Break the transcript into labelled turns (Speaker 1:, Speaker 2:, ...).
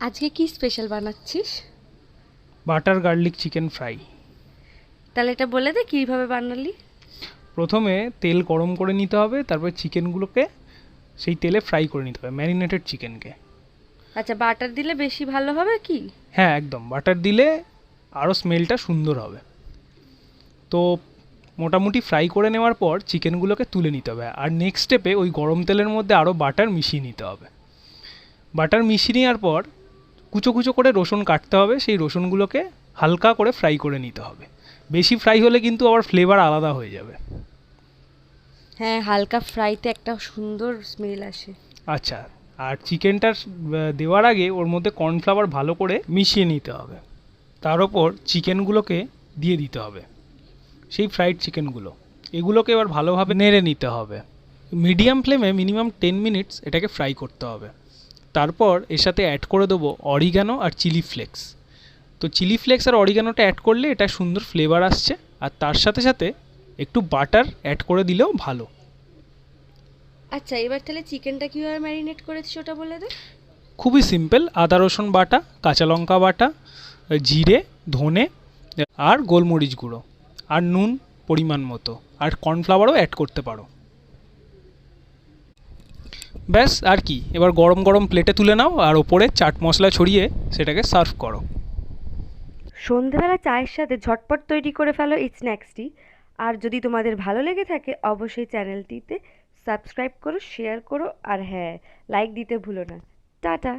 Speaker 1: আজকে কি special বানাচ্ছিস?
Speaker 2: Butter garlic chicken fry.
Speaker 1: তাহলে এটা বলে দে কীভাবে বানালি।
Speaker 2: প্রথমে তেল গরম করে নিতে হবে তারপর চিকেনগুলোকে সেই তেলে ফ্রাই করে নিতে হবে ম্যারিনেটেড চিকেনকে।
Speaker 1: আচ্ছা বাটার দিলে বেশি ভালো হবে কি?
Speaker 2: হ্যাঁ একদম। বাটার দিলে আরও স্মেলটা সুন্দর হবে। তো মোটামুটি ফ্রাই করে নেওয়ার পর চিকেনগুলোকে তুলে নিতে হবে। আর নেক্সট স্টেপে ওই গরম তেলের মধ্যে আরও বাটার মিশিয়ে নিতে হবে। বাটার মিশিয়ে নেওয়ার পর কুচো কুচো করে রসুন কাটতে হবে সেই রসুনগুলোকে হালকা করে ফ্রাই করে নিতে হবে। বেশি ফ্রাই হলে কিন্তু আবার ফ্লেভার আলাদা হয়ে যাবে।
Speaker 1: হ্যাঁ হালকা ফ্রাইতে একটা সুন্দর স্মেল আসে।
Speaker 2: আচ্ছা আর চিকেনটা দেওয়ার আগে ওর মধ্যে কর্নফ্লাওয়ার ভালো করে মিশিয়ে নিতে হবে। তার ওপর চিকেনগুলোকে দিয়ে দিতে হবে সেই ফ্রাইড চিকেনগুলো। এগুলোকে এবার ভালোভাবে নেড়ে নিতে হবে। মিডিয়াম ফ্লেমে মিনিমাম টেন মিনিটস এটাকে ফ্রাই করতে হবে। তারপর এর সাথে অ্যাড করে দেবো অরিগানো আর চিলি ফ্লেক্স তো চিলি ফ্লেক্স আর অরিগানোটা অ্যাড করলে এটা সুন্দর ফ্লেভার আসছে আর তার সাথে সাথে একটু বাটার অ্যাড করে দিলেও ভালো।
Speaker 1: আচ্ছা এবার তাহলে চিকেনটা কীভাবে ম্যারিনেট করেছিস ওটা বলে দে?
Speaker 2: খুবই সিম্পল আদা রসুন বাটা কাঁচা লঙ্কা বাটা জিরে ধনে আর গোলমরিচ গুঁড়ো আর নুন পরিমাণ মতো আর কর্নফ্লাওয়ারও অ্যাড করতে পারো। ব্যাস, আর কি। এবার গরম গরম প্লেটে তুলে নাও আর ওপরে চাট মশলা ছড়িয়ে সেটাকে সার্ভ করো।
Speaker 1: সন্ধেবেলা চায়ের সাথে ঝটপট তৈরি করে ফেলো এই স্ন্যাক্সটি আর যদি তোমাদের ভালো লেগে থাকে, অবশ্যই চ্যানেলটিতে সাবস্ক্রাইব করো শেয়ার করো, আর হ্যাঁ লাইক দিতে ভুলো না। টাটা!